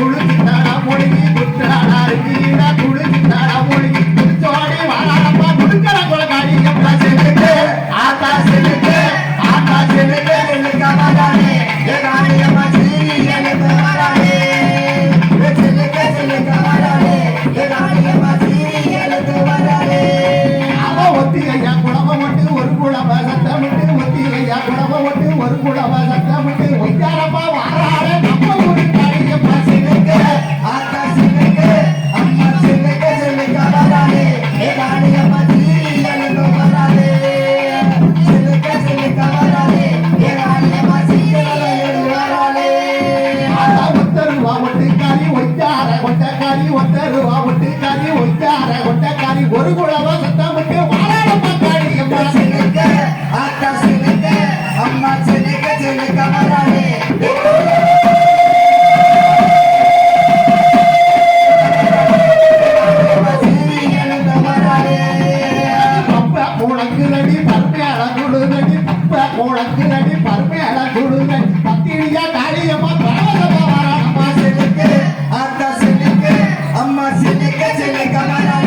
ஒரு மொழிகி குற்றாடா விட்டு ஒரு குழம்ப சத்தமிட்டு ஒத்திகையா ஒரு குழம்ப சத்தமிட்டு ஆத்தா ஒத்தருவா ஒட்டுக்காரி ஒய்யார ஒட்டக்காரி ஒத்தருவா ஒட்டுக்காரி ஒய்யார ஒட்டக்காரி. ஒரு குழவ சத்தமிட்டு வாழாடப்பா காளியம்மா செல்லுக்கு ஆத்தா செல்லுக்கு அம்மா செல்லுக்கு செல்லுக்க வரானே பப்ப குளங்குலடி பருமையாள குழுதடி பப்ப குளங்குலடி பருமையாள குழுதடி. பத்திரியா అమ్మ సిలిక సిలిక మన